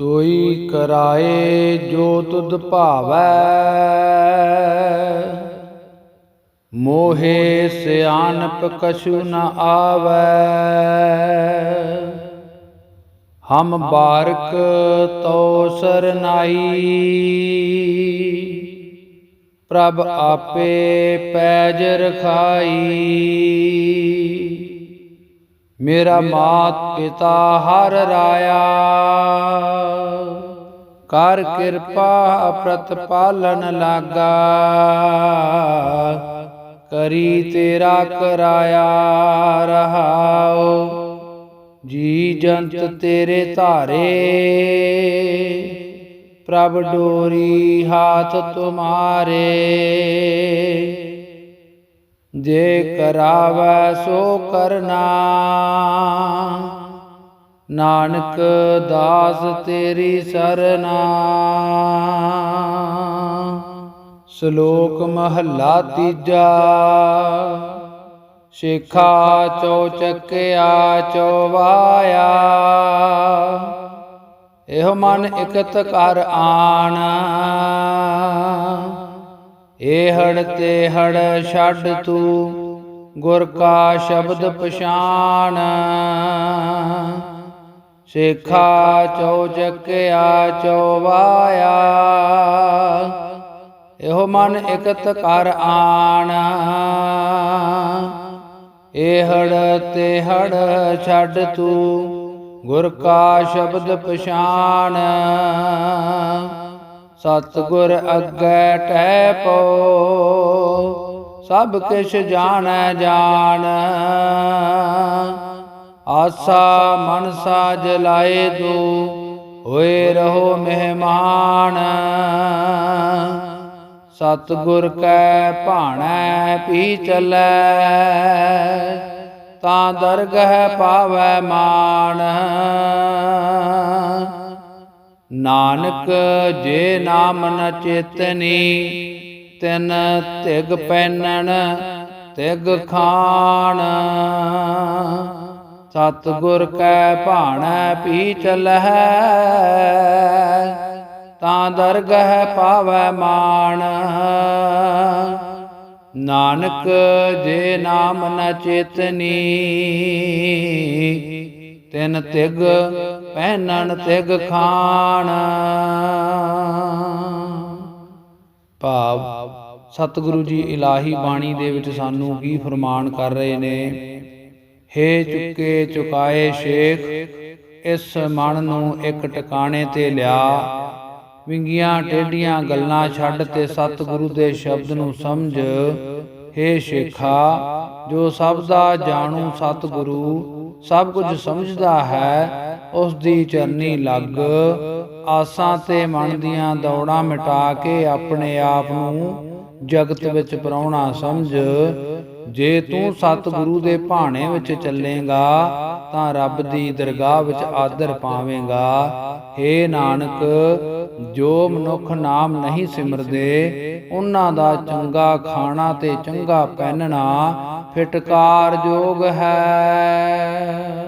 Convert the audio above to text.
ਸੋਈ ਕਰਾਏ ਜੋ ਤੁਧ ਭਾਵੈ। ਮੋਹੇ ਸਿਆਨਪ ਕਛੂ ਨ ਆਵੈ। ਹਮ ਬਾਰਕ ਤੋ ਸਰਨਾਈ ਪ੍ਰਭ ਆਪੇ ਪੈਜ ਰਖਾਈ। ਮੇਰਾ ਮਾਤ ਪਿਤਾ ਹਰ ਰਾਇਆ। ਕਰ ਕਿਰਪਾ ਪ੍ਰਤਪਾਲਨ ਲਾਗਾ। ਕਰੀ ਤੇਰਾ ਕਰਾਇਆ ਰਹਾਓ। ਜੀ ਜੰਤ ਤੇਰੇ ਧਾਰੇ। ਪ੍ਰਭ ਡੋਰੀ ਹਾਥ ਤੁਮਾਰੇ। ਜੇ ਕਰਾਵੈ ਸੋ ਕਰਨਾ। ਨਾਨਕ ਦਾਸ ਤੇਰੀ ਸਰਨਾ। ਸ਼ਲੋਕ ਮਹੱਲਾ ਤੀਜਾ। ਸ਼ਿਖਾ ਸ਼ੇਖਾ ਚੌਚਕਿਆ ਚੋਵਾਇਆ ਇਹੋ ਮਨ ਇਕਤ ਕਰ ਆਣ। ਏਹੜ ਤੇ ਹੜ ਛੱਡ ਤੂੰ, ਗੁਰ ਕਾ ਸ਼ਬਦ ਪਛਾਨ ਸ਼ੇਖਾ ਚੌਚਕਿਆ ਚੋਵਾਇਆ ਇਹੋ ਮਨ ਇਕਤ ਕਰ ਆਣ। ਏਹੜ ਤੇ ਹੜ ਛੱਡ ਤੂੰ, ਗੁਰ ਕਾ ਸ਼ਬਦ ਪਛਾਨ ਸਤਿਗੁਰ ਅੱਗੇ ਟਹਿ ਪੋ। ਸਭ ਕਿਛ ਜਾਣੈ, ਜਾਣ। ਆਸਾ ਮਨਸਾ ਜਲਾਏ ਦੂ ਹੋਏ ਰਹੋ ਮਹਿਮਾਨ। ਸਤਿਗੁਰ ਕੈ ਭਾਣੈ ਪੀ ਚੱਲੈ। ਤਾਂ ਦਰਗਹ ਪਾਵੈ ਮਾਨ। ਨਾਨਕ ਜੇ ਨਾਮ ਨ ਚੇਤਨੀ, ਤਿਨ ਤਿਗ ਪੈਨਣ, ਤਿਗ ਖਾਣ। ਸਤਿਗੁਰ ਕੈ ਭਾਣੈ ਪੀ ਚਲਹਿ ਤਾਂ ਦਰਗਹ ਪਾਵੈ ਮਾਨ ਨਾਨਕ ਜੇ ਨਾਮ ਨ ਚੇਤਨੀ ਤਿਨ ਤਿਗ, ਪਹਿਨਣ ਤਿਗ ਖਾਣ। ਭਾਵ, ਸਤਿਗੁਰੂ ਜੀ ਇਲਾਹੀ ਬਾਣੀ ਦੇ ਵਿੱਚ ਸਾਨੂੰ ਕੀ ਫਰਮਾਨ ਕਰ ਰਹੇ ਨੇ? ਹੇ ਚੁੱਕੇ ਚੁਕਾਏ ਸ਼ੇਖ, ਇਸ ਮਨ ਨੂੰ ਇੱਕ ਟਿਕਾਣੇ ਤੇ ਲਿਆ। ਵਿੰਗੀਆਂ ਟੇਢੀਆਂ ਗੱਲਾਂ ਛੱਡ ਤੇ ਸਤਿਗੁਰੂ ਦੇ ਸ਼ਬਦ ਨੂੰ ਸਮਝ। ਹੇ ਸ਼ੇਖਾ, ਜੋ ਸਭ ਦਾ ਜਾਣੂ ਸਤਿਗੁਰੂ ਸਭ ਕੁਝ ਸਮਝਦਾ ਹੈ ਉਸ ਦੀ ਚਰਨੀ ਲੱਗ, ਆਸਾਂ ਤੇ ਮਨ ਦੀਆਂ ਦੌੜਾਂ ਮਿਟਾ ਕੇ ਆਪਣੇ ਆਪ ਨੂੰ ਜਗਤ ਵਿੱਚ ਪਰਾਉਣਾ ਸਮਝ। ਜੇ ਤੂੰ ਸਤਿਗੁਰੂ ਦੇ ਭਾਣੇ ਵਿੱਚ ਚੱਲੇਗਾ, ਤਾਂ ਰੱਬ ਦੀ ਦਰਗਾਹ ਵਿੱਚ ਆਦਰ ਪਾਵੇਂਗਾ। ਏ ਨਾਨਕ, ਜੋ ਮਨੁੱਖ ਨਾਮ ਨਹੀਂ ਸਿਮਰਦੇ, ਉਹਨਾਂ ਦਾ ਚੰਗਾ ਖਾਣਾ ਤੇ ਚੰਗਾ ਪਹਿਨਣਾ ਫਿਟਕਾਰ ਜੋਗ ਹੈ।